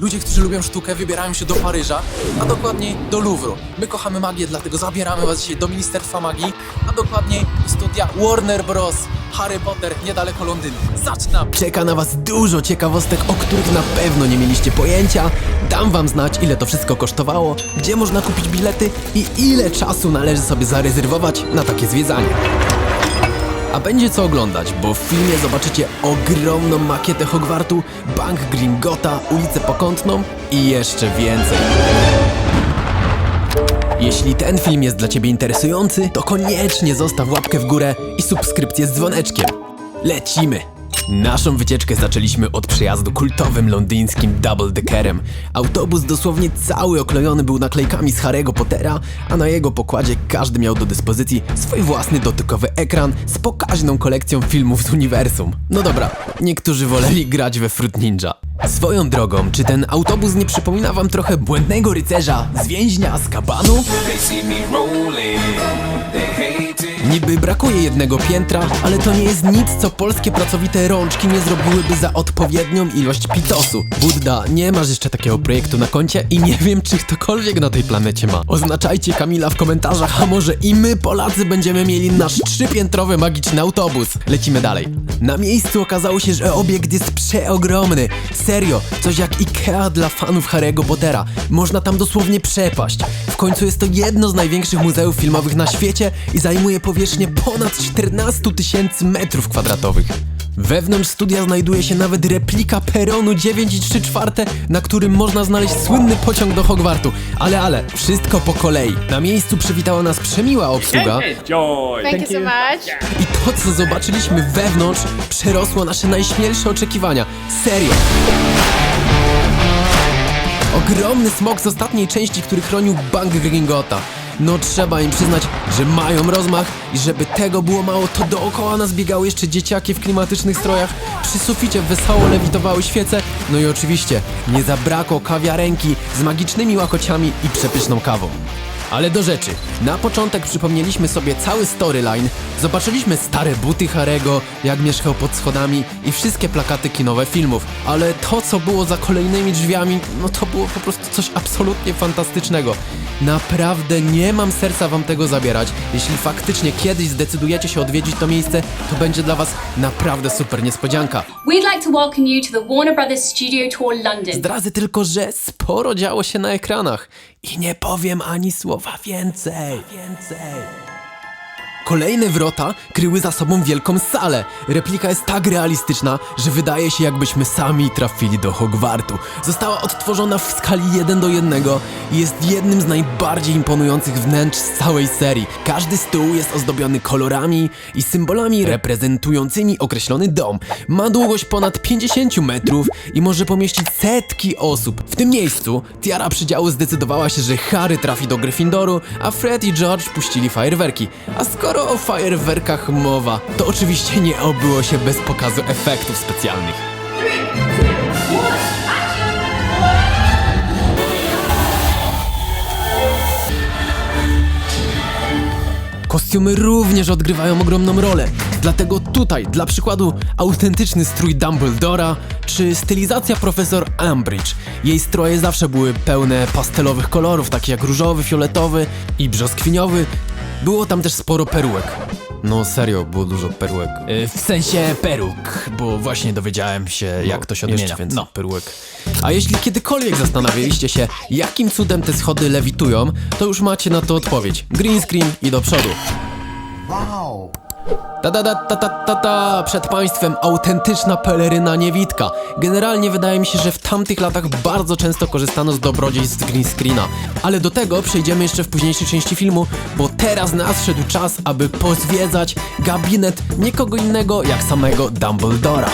Ludzie, którzy lubią sztukę, wybierają się do Paryża, a dokładniej do Louvru. My kochamy magię, dlatego zabieramy was dzisiaj do Ministerstwa Magii, a dokładniej do studia Warner Bros. Harry Potter, niedaleko Londynu. Zaczynamy! Czeka na Was dużo ciekawostek, o których na pewno nie mieliście pojęcia. Dam Wam znać, ile to wszystko kosztowało, gdzie można kupić bilety i ile czasu należy sobie zarezerwować na takie zwiedzanie. A będzie co oglądać, bo w filmie zobaczycie ogromną makietę Hogwartu, bank Gringota, ulicę Pokątną i jeszcze więcej. Jeśli ten film jest dla Ciebie interesujący, to koniecznie zostaw łapkę w górę i subskrypcję z dzwoneczkiem. Lecimy! Naszą wycieczkę zaczęliśmy od przejazdu kultowym londyńskim double deckerem. Autobus dosłownie cały oklejony był naklejkami z Harry'ego Pottera, a na jego pokładzie każdy miał do dyspozycji swój własny dotykowy ekran z pokaźną kolekcją filmów z uniwersum. No dobra, niektórzy woleli grać we Fruit Ninja. Swoją drogą, czy ten autobus nie przypomina wam trochę błędnego rycerza z więźnia z kabanu? Niby brakuje jednego piętra, ale to nie jest nic, co polskie pracowite rączki nie zrobiłyby za odpowiednią ilość pitosu. Budda, nie masz jeszcze takiego projektu na koncie i nie wiem, czy ktokolwiek na tej planecie ma. Oznaczajcie Kamila w komentarzach, a może i my, Polacy, będziemy mieli nasz trzypiętrowy magiczny autobus. Lecimy dalej. Na miejscu okazało się, że obiekt jest przeogromny. Serio, coś jak Ikea dla fanów Harry'ego Pottera. Można tam dosłownie przepaść. W końcu jest to jedno z największych muzeów filmowych na świecie i zajmuje powierzchnię ponad 14 tysięcy metrów kwadratowych. Wewnątrz studia znajduje się nawet replika peronu 9 i 3 czwarte, na którym można znaleźć słynny pociąg do Hogwartu. Ale, ale, wszystko po kolei. Na miejscu przywitała nas przemiła obsługa Joy. Thank, you so much. i to, co zobaczyliśmy wewnątrz, przerosło nasze najśmielsze oczekiwania. Serio. Ogromny smok z ostatniej części, który chronił Bank Gringota. No trzeba im przyznać, że mają rozmach i żeby tego było mało, to dookoła nas biegały jeszcze dzieciaki w klimatycznych strojach, przy suficie wesoło lewitowały świece, no i oczywiście nie zabrakło kawiarenki z magicznymi łakociami i przepyszną kawą. Ale do rzeczy. Na początek przypomnieliśmy sobie cały storyline, zobaczyliśmy stare buty Harego, jak mieszkał pod schodami i wszystkie plakaty kinowe filmów. Ale to, co było za kolejnymi drzwiami, no to było po prostu coś absolutnie fantastycznego. Naprawdę nie mam serca wam tego zabierać. Jeśli faktycznie kiedyś zdecydujecie się odwiedzić to miejsce, to będzie dla was naprawdę super niespodzianka. We'd like to welcome you to the Warner Brothers Studio Tour London. Zdradzę tylko, że sporo działo się na ekranach i nie powiem ani słowa więcej. Więcej. Kolejne wrota kryły za sobą wielką salę. Replika jest tak realistyczna, że wydaje się jakbyśmy sami trafili do Hogwartu. Została odtworzona w skali 1 do 1 i jest jednym z najbardziej imponujących wnętrz z całej serii. Każdy stół jest ozdobiony kolorami i symbolami reprezentującymi określony dom. Ma długość ponad 50 metrów i może pomieścić setki osób. W tym miejscu Tiara Przydziału zdecydowała się, że Harry trafi do Gryffindoru, a Fred i George puścili fajerwerki. A skoro o fajerwerkach mowa, to oczywiście nie obyło się bez pokazu efektów specjalnych. Kostiumy również odgrywają ogromną rolę. Dlatego tutaj, dla przykładu, autentyczny strój Dumbledora czy stylizacja profesor Umbridge. Jej stroje zawsze były pełne pastelowych kolorów, takich jak różowy, fioletowy i brzoskwiniowy. Było tam też sporo perułek. No serio, było dużo perułek. E, w sensie peruk, bo właśnie dowiedziałem się, jak to się odmienia. Więc no. perułek. A jeśli kiedykolwiek zastanawialiście się, jakim cudem te schody lewitują, to już macie na to odpowiedź. Green screen i do przodu. Ta ta ta ta ta ta przed państwem autentyczna peleryna niewidka. Generalnie wydaje mi się, że w tamtych latach bardzo często korzystano z dobrodziejstw green screena. Ale do tego przejdziemy jeszcze w późniejszej części filmu, bo teraz nadszedł czas, aby pozwiedzać gabinet nikogo innego jak samego Dumbledora.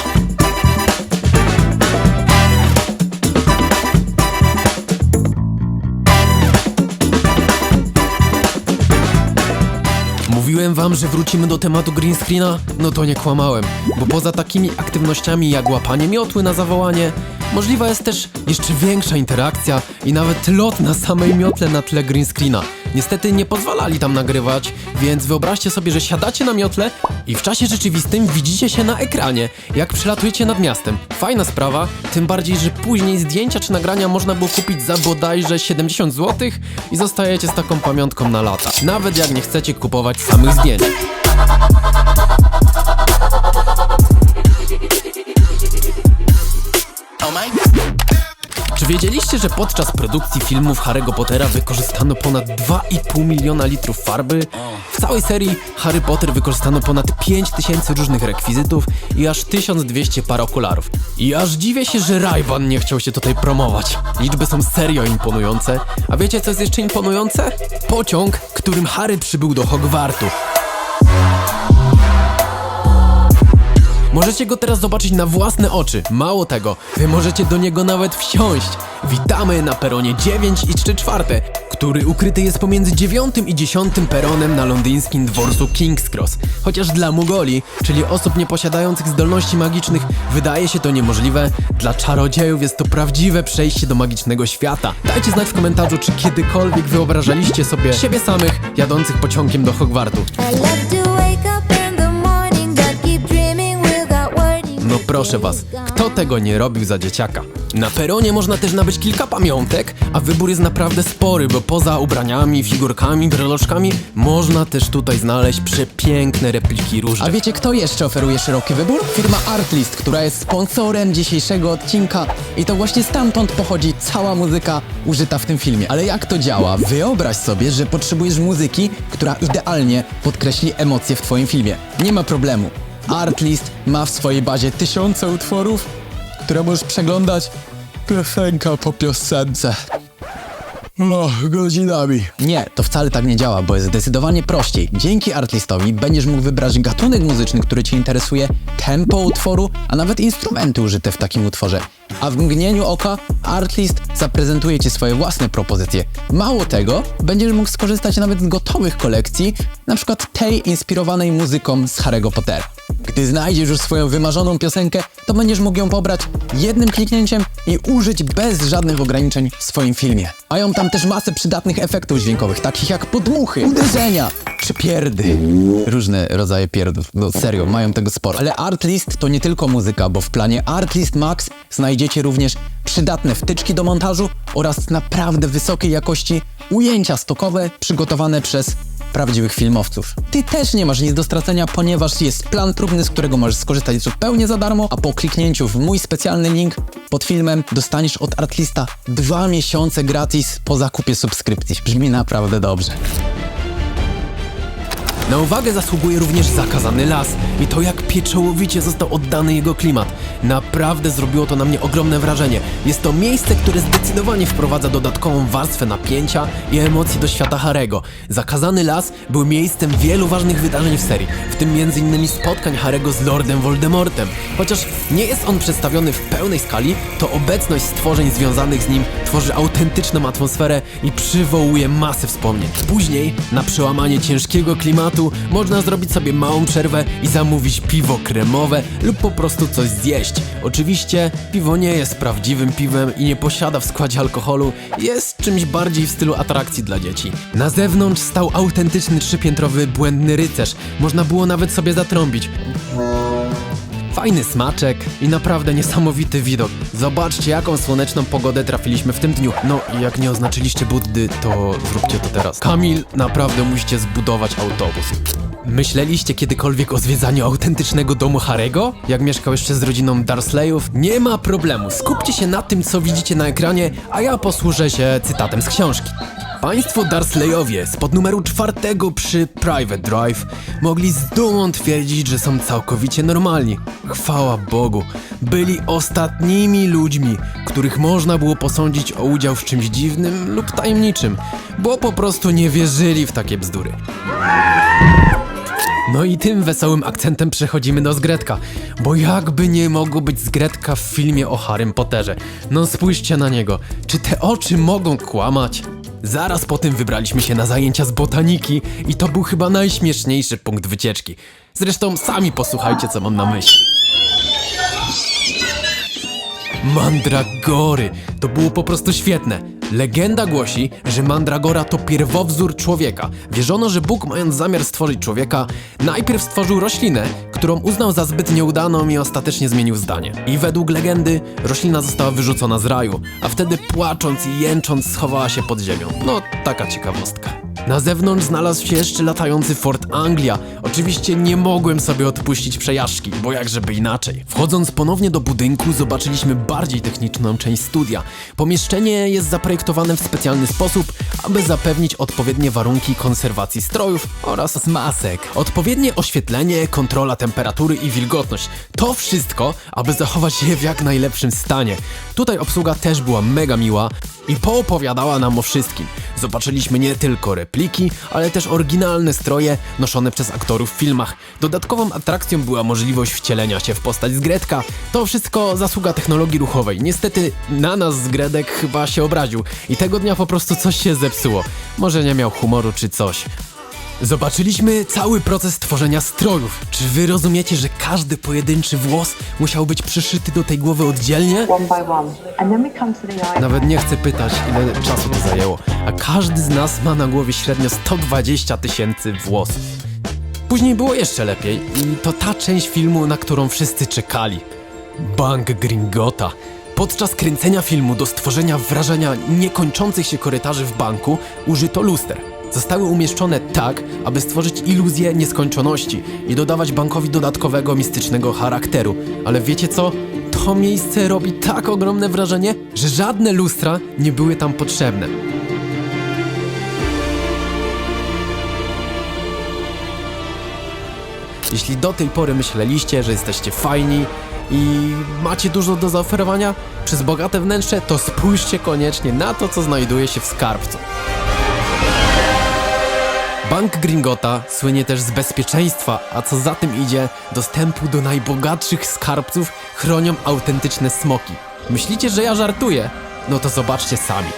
Mówiłem wam, że wrócimy do tematu green screena? No to nie kłamałem, bo poza takimi aktywnościami jak łapanie miotły na zawołanie, możliwa jest też jeszcze większa interakcja i nawet lot na samej miotle na tle green screena. Niestety nie pozwalali tam nagrywać, więc wyobraźcie sobie, że siadacie na miotle i w czasie rzeczywistym widzicie się na ekranie, jak przelatujecie nad miastem. Fajna sprawa, tym bardziej, że później zdjęcia czy nagrania można było kupić za bodajże 70 zł i zostajecie z taką pamiątką na lata. Nawet jak nie chcecie kupować samych zdjęć. Czy wiedzieliście, że podczas produkcji filmów Harry'ego Pottera wykorzystano ponad 2,5 miliona litrów farby? W całej serii Harry Potter wykorzystano ponad 5000 różnych rekwizytów i aż 1200 par okularów. I aż dziwię się, że Ray-Ban nie chciał się tutaj promować. Liczby są serio imponujące. A wiecie co jest jeszcze imponujące? Pociąg, którym Harry przybył do Hogwartu. Możecie go teraz zobaczyć na własne oczy. Mało tego, wy możecie do niego nawet wsiąść. Witamy na peronie 9 i 3 czwarte, który ukryty jest pomiędzy 9 i 10 peronem na londyńskim dworcu King's Cross. Chociaż dla Mugoli, czyli osób nieposiadających zdolności magicznych, wydaje się to niemożliwe, dla czarodziejów jest to prawdziwe przejście do magicznego świata. Dajcie znać w komentarzu, czy kiedykolwiek wyobrażaliście sobie siebie samych jadących pociągiem do Hogwartu. Proszę was, kto tego nie robił za dzieciaka? Na peronie można też nabyć kilka pamiątek, a wybór jest naprawdę spory, bo poza ubraniami, figurkami, breloczkami można też tutaj znaleźć przepiękne repliki różnych. A wiecie, kto jeszcze oferuje szeroki wybór? Firma Artlist, która jest sponsorem dzisiejszego odcinka i to właśnie stamtąd pochodzi cała muzyka użyta w tym filmie. Ale jak to działa? Wyobraź sobie, że potrzebujesz muzyki, która idealnie podkreśli emocje w twoim filmie. Nie ma problemu. Artlist ma w swojej bazie tysiące utworów, które możesz przeglądać piosenka po piosence. No, godzinami. Nie, to wcale tak nie działa, bo jest zdecydowanie prościej. Dzięki Artlistowi będziesz mógł wybrać gatunek muzyczny, który Cię interesuje, tempo utworu, a nawet instrumenty użyte w takim utworze. A w mgnieniu oka Artlist zaprezentuje Ci swoje własne propozycje. Mało tego, będziesz mógł skorzystać nawet z gotowych kolekcji, na przykład tej inspirowanej muzyką z Harry'ego Pottera. Gdy znajdziesz już swoją wymarzoną piosenkę, to będziesz mógł ją pobrać jednym kliknięciem i użyć bez żadnych ograniczeń w swoim filmie. Mają tam też masę przydatnych efektów dźwiękowych, takich jak podmuchy, uderzenia czy pierdy. Różne rodzaje pierdów, no serio, mają tego sporo. Ale Artlist to nie tylko muzyka, bo w planie Artlist Max znajdziecie również przydatne wtyczki do montażu oraz naprawdę wysokiej jakości ujęcia stokowe przygotowane przez prawdziwych filmowców. Ty też nie masz nic do stracenia, ponieważ jest plan próbny, z którego możesz skorzystać zupełnie za darmo, a po kliknięciu w mój specjalny link pod filmem dostaniesz od Artlista dwa miesiące gratis po zakupie subskrypcji. Brzmi naprawdę dobrze. Na uwagę zasługuje również zakazany las i to jak pieczołowicie został oddany jego klimat. Naprawdę zrobiło to na mnie ogromne wrażenie. Jest to miejsce, które zdecydowanie wprowadza dodatkową warstwę napięcia i emocji do świata Harego. Zakazany las był miejscem wielu ważnych wydarzeń w serii, w tym m.in. spotkań Harego z Lordem Voldemortem. Chociaż nie jest on przedstawiony w pełnej skali, to obecność stworzeń związanych z nim tworzy autentyczną atmosferę i przywołuje masę wspomnień. Później, na przełamanie ciężkiego klimatu, można zrobić sobie małą przerwę i zamówić piwo kremowe lub po prostu coś zjeść. Oczywiście, piwo nie jest prawdziwym piwem i nie posiada w składzie alkoholu, jest czymś bardziej w stylu atrakcji dla dzieci. Na zewnątrz stał autentyczny trzypiętrowy błędny rycerz, można było nawet sobie zatrąbić. Fajny smaczek i naprawdę niesamowity widok. Zobaczcie, jaką słoneczną pogodę trafiliśmy w tym dniu. No i jak nie oznaczyliście Buddy, to zróbcie to teraz. Kamil, naprawdę musicie zbudować autobus. Myśleliście kiedykolwiek o zwiedzaniu autentycznego domu Harego? Jak mieszkał jeszcze z rodziną Dursleyów? Nie ma problemu, skupcie się na tym, co widzicie na ekranie, a ja posłużę się cytatem z książki. Państwo Dursleyowie spod numeru czwartego przy Private Drive mogli z dumą twierdzić, że są całkowicie normalni. Chwała Bogu, byli ostatnimi ludźmi, których można było posądzić o udział w czymś dziwnym lub tajemniczym, bo po prostu nie wierzyli w takie bzdury. No i tym wesołym akcentem przechodzimy do Zgretka, bo jakby nie mogło być Zgretka w filmie o Harrym Potterze. No spójrzcie na niego, czy te oczy mogą kłamać? Zaraz po tym wybraliśmy się na zajęcia z botaniki i to był chyba najśmieszniejszy punkt wycieczki. Zresztą sami posłuchajcie co mam na myśli. Mandragory. To było po prostu świetne. Legenda głosi, że Mandragora to pierwowzór człowieka. Wierzono, że Bóg mając zamiar stworzyć człowieka, najpierw stworzył roślinę, którą uznał za zbyt nieudaną i ostatecznie zmienił zdanie. I według legendy roślina została wyrzucona z raju, a wtedy płacząc i jęcząc schowała się pod ziemią. No, taka ciekawostka. Na zewnątrz znalazł się jeszcze latający Fort Anglia. Oczywiście nie mogłem sobie odpuścić przejażdżki, bo jak żeby inaczej. Wchodząc ponownie do budynku, zobaczyliśmy bardziej techniczną część studia. Pomieszczenie jest zaprojektowane w specjalny sposób, aby zapewnić odpowiednie warunki konserwacji strojów oraz masek. Odpowiednie oświetlenie, kontrola temperatury i wilgotność. To wszystko, aby zachować je w jak najlepszym stanie. Tutaj obsługa też była mega miła i poopowiadała nam o wszystkim. Zobaczyliśmy nie tylko repliki, ale też oryginalne stroje noszone przez aktorów w filmach. Dodatkową atrakcją była możliwość wcielenia się w postać z Gretka. To wszystko zasługa technologii ruchowej. Niestety na nas z Gredek chyba się obraził i tego dnia po prostu coś się zepsuło. Może nie miał humoru czy coś. Zobaczyliśmy cały proces tworzenia strojów. Czy wy rozumiecie, że każdy pojedynczy włos musiał być przyszyty do tej głowy oddzielnie? one by one. And then we come to the eye. Nawet nie chcę pytać, ile czasu to zajęło, a każdy z nas ma na głowie średnio 120 tysięcy włosów. Później było jeszcze lepiej i to ta część filmu, na którą wszyscy czekali. Bank Gringota. Podczas kręcenia filmu do stworzenia wrażenia niekończących się korytarzy w banku użyto luster. Zostały umieszczone tak, aby stworzyć iluzję nieskończoności i dodawać bankowi dodatkowego mistycznego charakteru. Ale wiecie co? To miejsce robi tak ogromne wrażenie, że żadne lustra nie były tam potrzebne. Jeśli do tej pory myśleliście, że jesteście fajni i macie dużo do zaoferowania przez bogate wnętrze, to spójrzcie koniecznie na to, co znajduje się w skarbcu. Bank Gringota słynie też z bezpieczeństwa, a co za tym idzie, dostępu do najbogatszych skarbców chronią autentyczne smoki. Myślicie, że ja żartuję? No to zobaczcie sami.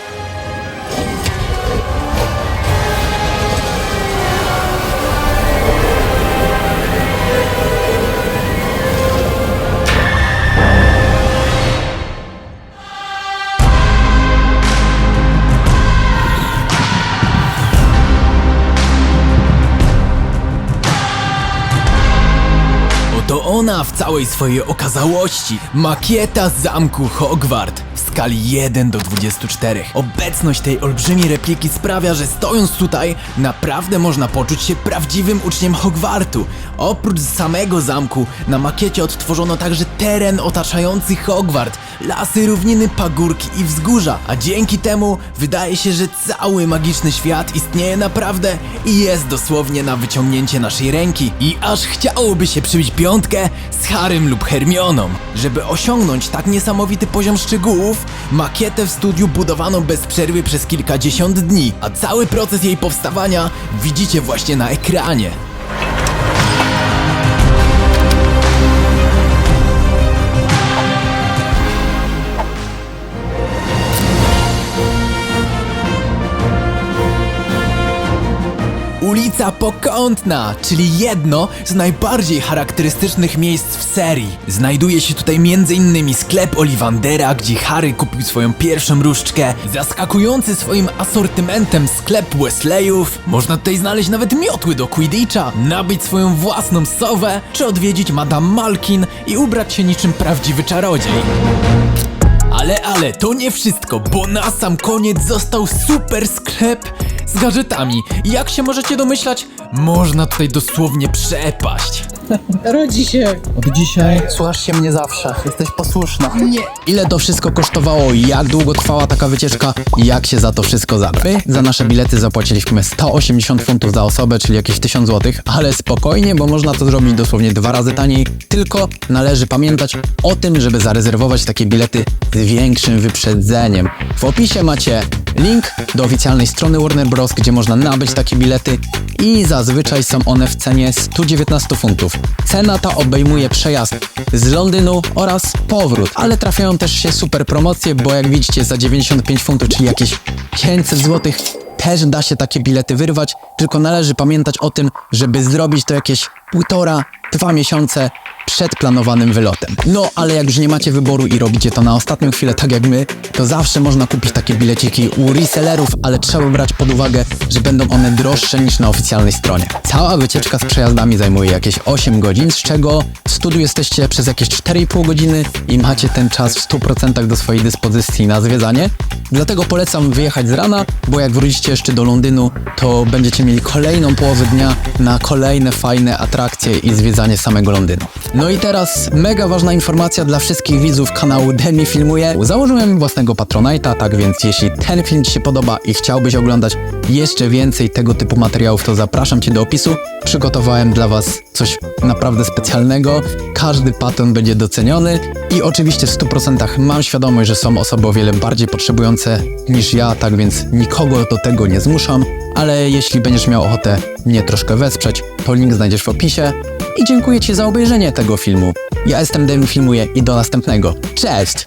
W całej swojej okazałości. Makieta zamku Hogwart w skali 1 do 24. Obecność tej olbrzymiej repliki sprawia, że stojąc tutaj, naprawdę można poczuć się prawdziwym uczniem Hogwartu. Oprócz samego zamku, na makiecie odtworzono także teren otaczający Hogwart, lasy, równiny, pagórki i wzgórza, a dzięki temu wydaje się, że cały magiczny świat istnieje naprawdę i jest dosłownie na wyciągnięcie naszej ręki. I aż chciałoby się przybić piątkę z Harrym lub Hermioną. Żeby osiągnąć tak niesamowity poziom szczegółów, makietę w studiu budowano bez przerwy przez kilkadziesiąt dni, a cały proces jej powstawania widzicie właśnie na ekranie. Ulica Pokątna, czyli jedno z najbardziej charakterystycznych miejsc w serii. Znajduje się tutaj m.in. sklep Olivandera, gdzie Harry kupił swoją pierwszą różdżkę, zaskakujący swoim asortymentem sklep Wesleyów. Można tutaj znaleźć nawet miotły do Quidditcha, nabyć swoją własną sowę, czy odwiedzić Madame Malkin i ubrać się niczym prawdziwy czarodziej. Ale, ale, to nie wszystko, bo na sam koniec został super sklep z gadżetami. Jak się możecie domyślać, można tutaj dosłownie przepaść. Rodzi się. Od dzisiaj Słuchasz się mnie zawsze. Jesteś posłuszna. Ile to wszystko kosztowało, jak długo trwała taka wycieczka, jak się za to wszystko zabra. My za nasze bilety zapłaciliśmy 180 funtów za osobę, czyli jakieś 1000 zł, ale spokojnie, bo można to zrobić dosłownie dwa razy taniej, tylko należy pamiętać o tym, żeby zarezerwować takie bilety z większym wyprzedzeniem. W opisie macie link do oficjalnej strony Warner Bros., gdzie można nabyć takie bilety i zazwyczaj są one w cenie 119 funtów. Cena ta obejmuje przejazd z Londynu oraz powrót, ale trafiają też się super promocje, bo jak widzicie za 95 funtów, czyli jakieś 500 zł, też da się takie bilety wyrwać, tylko należy pamiętać o tym, żeby zrobić to jakieś półtora, dwa miesiące przed planowanym wylotem. No, ale jak już nie macie wyboru i robicie to na ostatnią chwilę tak jak my, to zawsze można kupić takie bileciki u resellerów, ale trzeba brać pod uwagę, że będą one droższe niż na oficjalnej stronie. Cała wycieczka z przejazdami zajmuje jakieś 8 godzin, z czego w studiu jesteście przez jakieś 4,5 godziny i macie ten czas w 100% do swojej dyspozycji na zwiedzanie. Dlatego polecam wyjechać z rana, bo jak wrócicie jeszcze do Londynu, to będziecie mieli kolejną połowę dnia na kolejne fajne atrakcje i zwiedzanie samego Londynu. No i teraz mega ważna informacja dla wszystkich widzów kanału Demi Filmuje. Założyłem własnego Patronite'a, tak więc jeśli ten film Ci się podoba i chciałbyś oglądać jeszcze więcej tego typu materiałów, to zapraszam Cię do opisu. Przygotowałem dla Was coś naprawdę specjalnego. Każdy patron będzie doceniony i oczywiście w 100% mam świadomość, że są osoby o wiele bardziej potrzebujące niż ja, tak więc nikogo do tego nie zmuszam, ale jeśli będziesz miał ochotę mnie troszkę wesprzeć, to link znajdziesz w opisie. I dziękuję Ci za obejrzenie tego filmu. Ja jestem Demi Filmuje i do następnego. Cześć!